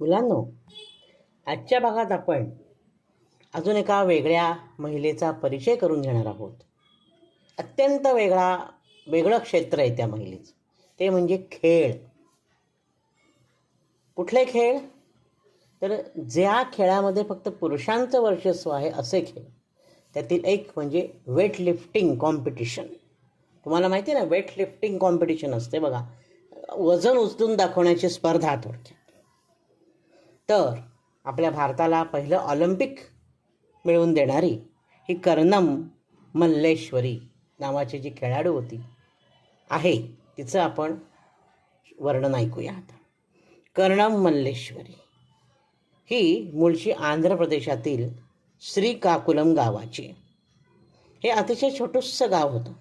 मुलांनो आजच्या भागात आपण अजून एका वेगळ्या महिलेचा परिचय करून घेणार आहोत. अत्यंत वेगळा वेगळं क्षेत्र आहे त्या महिलेचं. ते म्हणजे खेळ. कुठले खेळ? तर ज्या खेळामध्ये फक्त पुरुषांचं वर्चस्व आहे असे खेळ. त्यातील एक म्हणजे वेट लिफ्टिंग कॉम्पिटिशन तुम्हाला माहिती आहे ना वेट लिफ्टिंग कॉम्पिटिशन असते बघा. वजन उचलून दाखवण्याची स्पर्धा थोडक्यात तर आपल्या भारताला पहिलं ऑलिम्पिक मिळवून देणारी ही कर्णम मल्लेश्वरी नावाची जी खेळाडू होती आहे तिचं आपण वर्णन ऐकूया आता. कर्णम मल्लेश्वरी. ही मूळची आंध्र प्रदेशातील श्रीकाकुलम गावाची हे अतिशय छोटंसं गाव होतं.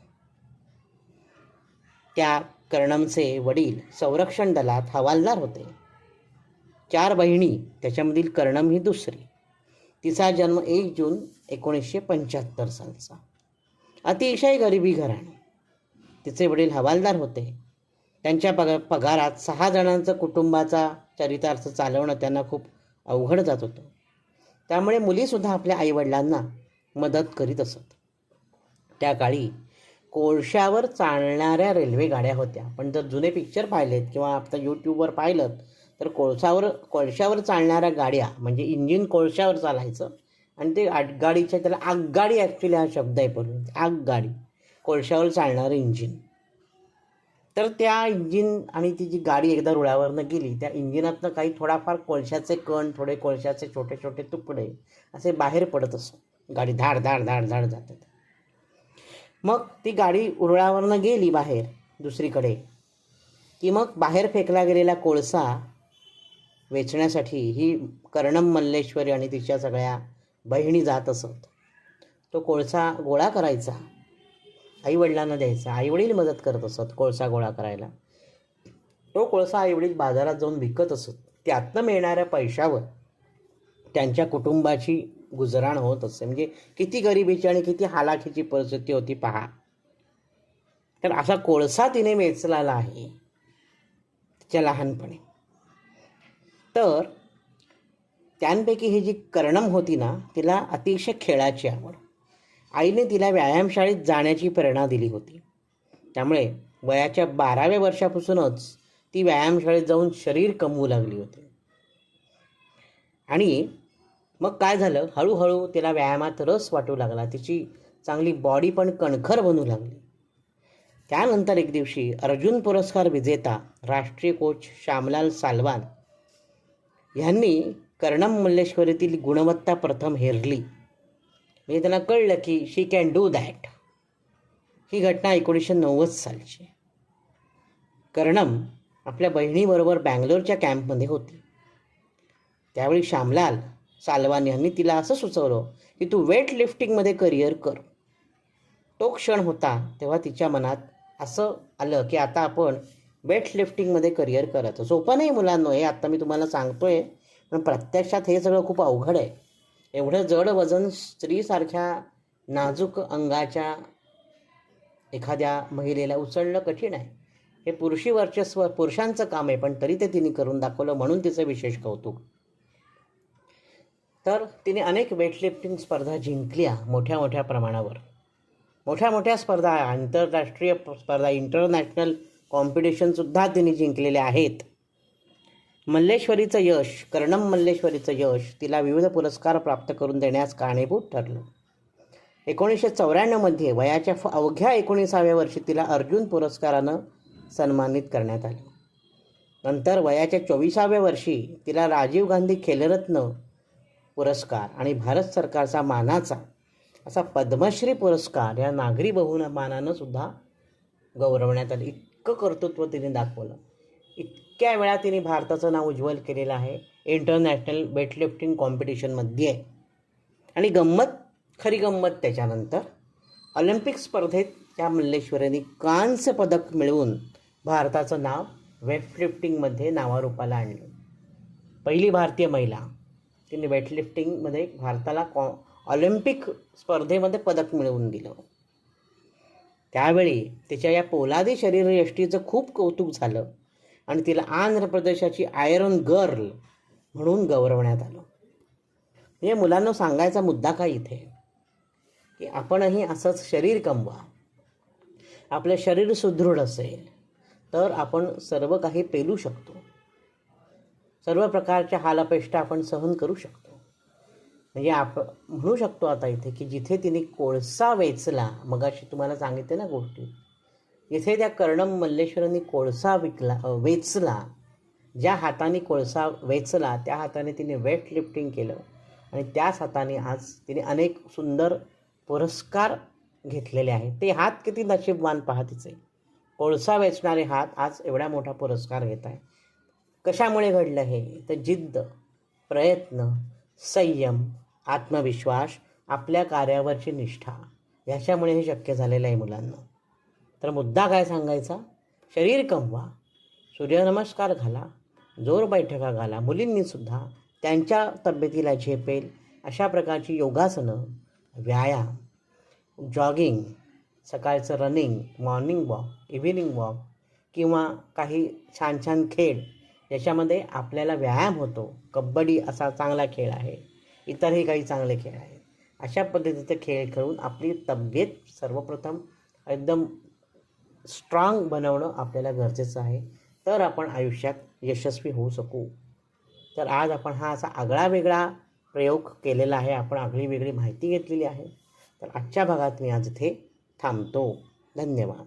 त्या कर्णमचे वडील संरक्षण दलात हवालदार होते. चार बहिणी त्याच्यामधील कर्णम ही दुसरी. तिचा जन्म एक जून एकोणीसशे पंच्याहत्तर सालचा. अतिशय गरिबी घराणे. तिचे वडील हवालदार होते. त्यांच्या पग पगारात सहा जणांचं कुटुंबाचा चरितार्थ चालवणं त्यांना खूप अवघड जात होतं. त्यामुळे मुलीसुद्धा आपल्या आईवडिलांना मदत करीत असत. त्या काळी कोळशावर चालणाऱ्या रेल्वे गाड्या होत्या. पण जर जुने पिक्चर पाहिलेत किंवा आता यूट्यूबवर पाहिलं तर कोळसावर कोळशावर चालणाऱ्या गाड्या म्हणजे इंजिन कोळशावर चालायचं आणि ते आगगाडीच्या त्याला आगगाडी ॲक्च्युली हा शब्द आहे पण आगगाडी कोळशावर चालणारं इंजिन. तर त्या इंजिन आणि ती जी गाडी एकदा रुळावरनं गेली त्या इंजिनातनं काही थोडाफार कोळशाचे कण थोडे कोळशाचे छोटे छोटे तुकडे असे बाहेर पडत असत गाडी धाड धाड धाड धाड जातात. मग ती गाडी रुळावरनं गेली बाहेर दुसरीकडे की मग बाहेर फेकला गेलेला कोळसा वेचण्यासाठी ही कर्णम मल्लेश्वरी आणि तिच्या सगळ्या बहिणी जात असत. तो कोळसा गोळा करायचा. आईवडिलांना द्यायचा. आईवडील मदत करत असत कोळसा गोळा करायला. तो कोळसा आईवडील बाजारात जाऊन विकत असत. त्यातनं मिळणाऱ्या पैशावर त्यांच्या कुटुंबाची गुजराण होत असते म्हणजे किती गरिबीची आणि किती हालाखीची परिस्थिती होती पहा. तर असा कोळसा तिने वेचलेला आहे. तिच्या लहानपणी. तर त्यांपैकी ही जी कर्णम होती ना तिला अतिशय खेळाची आवड. आईने तिला व्यायामशाळेत जाण्याची प्रेरणा दिली होती. त्यामुळे वयाच्या बाराव्या वर्षापासूनच ती व्यायामशाळेत जाऊन शरीर कमवू लागली होती. आणि मग काय झालं? हळूहळू तिला व्यायामात रस वाटू लागला. तिची चांगली बॉडी पण कणखर बनू लागली. त्यानंतर एक दिवशी अर्जुन पुरस्कार विजेता राष्ट्रीय कोच श्यामलाल सालवान ह्यांनी कर्णम मल्लेश्वरीतील गुणवत्ता प्रथम हेरली. म्हणजे त्यांना कळलं की शी कॅन डू दॅट ही घटना एकोणीसशे नव्वद सालची कर्णम आपल्या बहिणीबरोबर बँगलोरच्या कॅम्पमध्ये होती. त्यावेळी श्यामलाल सालवान यांनी तिला असं सुचवलं की तू वेट लिफ्टिंगमध्ये करिअर कर. तो क्षण होता तेव्हा तिच्या मनात असं आलं की आता आपण वेट लिफ्टिंगमध्ये करिअर करायचं सोपं नाही मुलांनो हे आत्ता मी तुम्हाला सांगतो आहे पण प्रत्यक्षात हे सगळं खूप अवघड आहे. एवढं जड वजन स्त्रीसारख्या नाजूक अंगाच्या एखाद्या महिलेला उचलणं कठीण आहे. हे पुरुषी वर्चस्व पुरुषांचं काम आहे पण तरी ते तिने करून दाखवलं म्हणून तिचं विशेष कौतुक. तर तिने अनेक वेटलिफ्टिंग स्पर्धा जिंकल्या मोठ्या मोठ्या प्रमाणावर. मोठ्या मोठ्या स्पर्धा आंतरराष्ट्रीय स्पर्धा इंटरनॅशनल कॉम्पिटिशनसुद्धा तिने जिंकलेले आहेत. मल्लेश्वरीचं यश कर्णम मल्लेश्वरीचं यश तिला विविध पुरस्कार प्राप्त करून देण्यास कारणीभूत ठरलं. एकोणीसशे चौऱ्याण्णवमध्ये वयाच्या फ अवघ्या एकोणीसाव्या वर्षी तिला अर्जुन पुरस्कारानं सन्मानित करण्यात आलं. नंतर वयाच्या चोवीसाव्या वर्षी तिला राजीव गांधी खेलरत्न पुरस्कार आणि भारत सरकारचा मानाचा असा पद्मश्री पुरस्कार या नागरी बहुमानानं सुद्धा गौरवण्यात आलं. इतकं कर्तृत्व तिने दाखवलं. इतक्या वेळा तिने भारताचं नाव उज्ज्वल केलेलं आहे. इंटरनॅशनल वेटलिफ्टिंग कॉम्पिटिशनमध्ये आणि गंमत खरी गंमत त्याच्यानंतर ऑलिम्पिक स्पर्धेत त्या मल्लेश्वरीने कांस्य पदक मिळवून भारताचं नाव वेटलिफ्टिंगमध्ये नावारूपाला आणलं. पहिली भारतीय महिला तिने वेटलिफ्टिंगमध्ये भारताला कॉ ऑलिम्पिक स्पर्धेमध्ये पदक मिळवून दिलं. त्यावेळी तिच्या या पोलादी शरीरयष्टीचं खूप कौतुक झालं आणि तिला आंध्र प्रदेशाची आयरन गर्ल म्हणून गौरवण्यात आलं. म्हणजे मुलांना सांगायचा मुद्दा काय इथे? की आपणही असंच शरीर कमवा. आपलं शरीर सुदृढ असेल तर आपण सर्व काही पेलू शकतो. सर्व प्रकारच्या हालापेष्टा आपण सहन करू शकतो. म्हणजे आप म्हणू शकतो आता इथे की जिथे तिने कोळसा वेचला मगाशी तुम्हाला सांगितले ना गोष्टी जिथे त्या कर्णम मल्लेश्वरांनी कोळसा विकला वेचला ज्या हाताने कोळसा वेचला त्या हाताने तिने वेट लिफ्टिंग केलं आणि त्याच हाताने आज तिने अनेक सुंदर पुरस्कार घेतलेले आहेत. ते हात किती नशीबवान पाहतीचे. तिचे कोळसा वेचणारे हात आज एवढा मोठा पुरस्कार घेत आहे कशामुळे घडलं हे? तर जिद्द प्रयत्न संयम आत्मविश्वास आपल्या कार्यावरची निष्ठा ह्याच्यामुळे हे शक्य झालेलं आहे मुलांना. तर मुद्दा काय सांगायचा? शरीर कमवा सूर्यनमस्कार घाला जोर बैठका घाला मुलींनीसुद्धा त्यांच्या तब्येतीला झेपेल अशा प्रकारची योगासनं व्यायाम जॉगिंग सकाळचं running morning walk evening walk किंवा काही छान छान खेळ याच्यामध्ये आपल्याला व्यायाम होतो. कबड्डी असा चांगला खेळ आहे. इतरही काही चांगले खेळ आहेत. अशा पद्धतीचे खेळ खेळून आपली तब्येत सर्वप्रथम एकदम स्ट्रॉंग बनवणं आपल्याला गरजेचं आहे. तर आपण आयुष्यात यशस्वी होऊ शकू. तर आज आपण हा असा आगळा वेगळा प्रयोग केलेला आहे. आपण आगळी वेगळी माहिती घेतलेली आहे. तर आजच्या भागात मी आज इथे थांबतो. धन्यवाद.